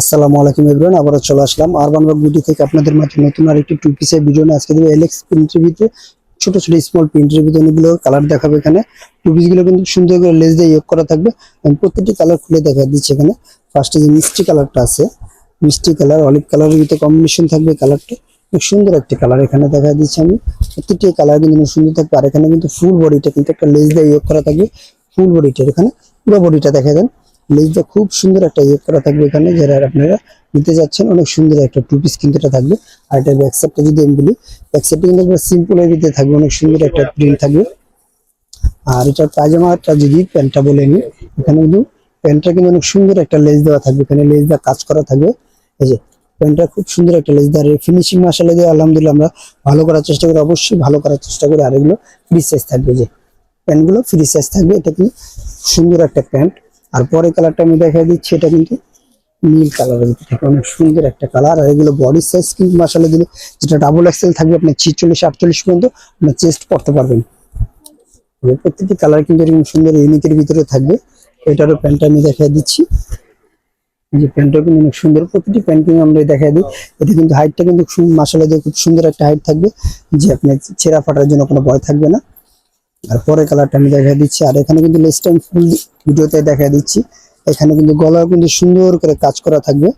আসসালামু আলাইকুম এভরিওয়ান, আবারও চলে আসলাম আরবান রক বিউটি থেকে আপনাদের মাঝে নতুন আরেকটি টু পিসের ভিডিও নিয়ে। আজকে দেবো এলএক্স প্রিন্টের ভিতরে ছোট ছোট স্মল প্রিন্টের ভিতরে অনেকগুলো কালার দেখাবে এখানে। টু পিসগুলো কিন্তু সুন্দর করে লেস দিয়ে ইয়োগ করা থাকবে। আমি প্রত্যেকটি কালার খুলে দেখা দিচ্ছে এখানে। ফার্স্টে যে মিষ্টি কালারটা আছে, মিষ্টি কালার অলিভ কালারের ভিতরে কম্বিনেশন থাকবে কালারটা খুব সুন্দর একটি কালার এখানে দেখা দিচ্ছে আমি। প্রত্যেকটি কালার কিন্তু সুন্দর থাকবে। আর এখানে কিন্তু ফুল বডিটা কিন্তু একটা লেস দিয়ে ইয়োগ করা থাকবে। ফুল বডিটার এখানে, পুরো বডিটা দেখা দেন লেজটা খুব সুন্দর একটা ইয়ে করা থাকবে এখানে যারা আপনারা নিতে যাচ্ছেন, অনেক সুন্দর একটা টু পিস কিন্তু এটা থাকবে। আর এটা ব্যাক সাইডটা যদি আমি বলি ব্যাক সাইডটা কিন্তু একবার সিম্পল এর ভিতরে থাকবে, অনেক সুন্দর একটা প্রিন্ট থাকবে। আর এটা পায়জামাটা যদি প্যান্টটা বলে নিই, এখানে কিন্তু প্যান্টটা কিন্তু অনেক সুন্দর একটা লেজ দেওয়া থাকবে, এখানে লেজ দেওয়া কাজ করা থাকবে। এই যে, প্যান্টটা খুব সুন্দর একটা লেজ দেওয়া ফিনিশিং মাসালে দিয়ে আলহামদুলিল্লাহ আমরা ভালো করার চেষ্টা করি, অবশ্যই ভালো করার চেষ্টা করি। আর এগুলো ফ্রি সাইজ থাকবে যে, প্যান্টগুলো ফ্রি সাইজ থাকবে, এটা কিন্তু সুন্দর একটা প্যান্ট। আর পরে কালারটা আমি দেখাই দিচ্ছি, এটা কিন্তু নীল কালারের ভিতরে থাকে। অনেক সুন্দর একটা কালার আর এগুলো বডি সাইজ কিন্তু মাসালে দিলে যেটা ডাবল এক্সেল থাকবে আপনার ছিচল্লিশ, আটচল্লিশ পর্যন্ত আপনার চেস্ট পড়তে পারবেন। প্রত্যেকটি কালার কিন্তু এরকম সুন্দর ইউনিকের ভিতরে থাকবে। এটারও প্যান্টটা আমি দেখাই দিচ্ছি। যে প্যান্টটা কিন্তু অনেক সুন্দর। প্রতিটি প্যান্ট কিন্তু আমরা দেখাই দিই। এটা কিন্তু হাইটটা কিন্তু মাসালে দিয়ে খুব সুন্দর একটা হাইট থাকবে। যে আপনার ছেঁড়া ফাটার জন্য কোনো ভয় থাকবে না। আর পরে কালারটা আমি দেখা দিচ্ছি। আর এখানে কিন্তু লেস টাইম ফুল ভিডিওতে দেখা দিচ্ছি। এখানে কিন্তু গলা কিন্তু সুন্দর করে কাজ করা থাকবে।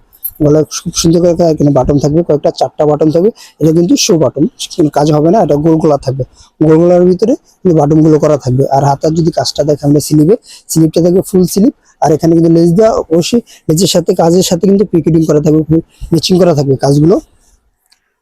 গলা খুব সুন্দর করে এখানে বাটন থাকবে। কয়েকটা চারটা বাটন থাকবে। এটা কিন্তু শো বাটন কাজ হবে না, এটা গোল গলা থাকবে। গোল গলার ভিতরে কিন্তু বাটনগুলো করা থাকবে। আর হাতার যদি কাজটা দেখে আমরা স্লিপে স্লিপটা থাকবে ফুল স্লিপ আর এখানে কিন্তু লেজ দেওয়া অবশ্যই লেজের সাথে, কাজের সাথে কিন্তু পিকেটিং করা থাকবে ম্যাচিং করা থাকবে কাজগুলো।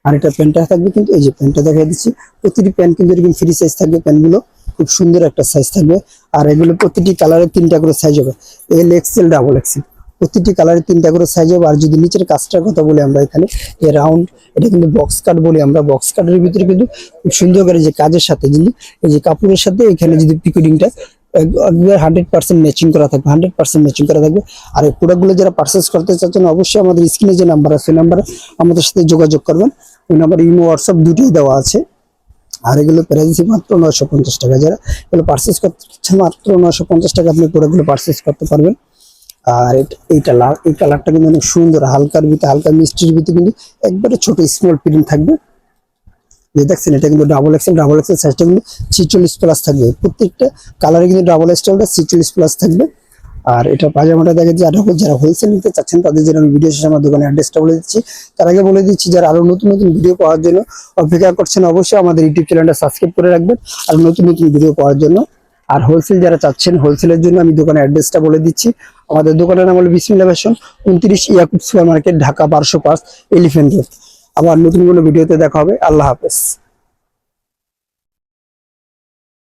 আর এটা প্যান্টটা থাকবে কিন্তু, এই যে প্যান্টটা দেখা দিচ্ছি। প্রতিটি প্যান্ট কিন্তু এরকম ফ্রি সাইজ থাকবে প্যান্টগুলো। খুব সুন্দর একটা সাইজ থাকবে। আর এগুলো প্রতিটি কালারের তিনটা করে সাইজ হবে। এল এক্সেল ডাবল এক্সেল প্রতিটি কালারের তিনটা করে সাইজ হবে। আর যদি নিচের কাজটার কথা বলি আমরা এখানে এ রাউন্ড এটা কিন্তু বক্স কাট বলি আমরা। বক্স কাটের ভিতরে কিন্তু খুব সুন্দর করে যে কাজের সাথে যদি এই যে কাপড়ের সাথে এখানে যদি পিকোডিংটা একবার হান্ড্রেড পার্সেন্ট ম্যাচিং করা থাকবে। হান্ড্রেড পার্সেন্ট ম্যাচিং করা থাকবে। আর এই প্রোডাক্টগুলো যারা পারচেস করতে চাচ্ছেন, অবশ্যই আমাদের স্ক্রিনে যে নাম্বার আছে, সেই নাম্বারে আমাদের সাথে যোগাযোগ করবেন। ওই নাম্বার ইমো হোয়াটসঅ্যাপ দুটোই দেওয়া আছে। আর এগুলো প্রাইস মাত্র নয়শো পঞ্চাশ টাকা। যারা এগুলো পার্চেস করতে মাত্র নয়শো পঞ্চাশ টাকা আপনি প্রোডাক্টগুলো পার্চেস করতে পারবেন। আর এইটা লাল এই কালারটা কিন্তু অনেক সুন্দর, হালকার ভিতরে, হালকা মিষ্টির ভিতরে কিন্তু একবারে ছোট স্মল প্রিন্ট থাকবে। যে দেখছেন, এটা কিন্তু ডাবল এক্সেল ডাবল এক্সেল সাইজটা কিন্তু ছিচল্লিশ প্লাস থাকবে। প্রত্যেকটা কালারে কিন্তু ডাবল এক্সেলটা ছিচল্লিশ প্লাস থাকবে। আর এটা পাজামাটা দেখে যারা যারা হোলসেল নিতে চাচ্ছেন, তাদের জন্য আমি ভিডিও শেষে আমার দোকানের অ্যাড্রেসটা বলে দিচ্ছি। তার আগে বলে দিচ্ছি, যারা আরও নতুন নতুন ভিডিও পাওয়ার জন্য অপেক্ষা করছেন, অবশ্যই আমাদের ইউটিউব চ্যানেলটা সাবস্ক্রাইব করে রাখবেন আর নতুন নতুন ভিডিও পাওয়ার জন্য। আর হোলসেল যারা চাচ্ছেন হোলসেলের জন্য আমি দোকানের অ্যাড্রেসটা বলে দিচ্ছি। আমাদের দোকানের নাম হলো বিসমিল্লা ফ্যাশন উনত্রিশ ইয়াকুব সুপার মার্কেট ঢাকা বারোশো পাঁচ এলিফেন্ট রোড আবার নতুন কোনো ভিডিওতে দেখা হবে। আল্লাহ হাফেজ।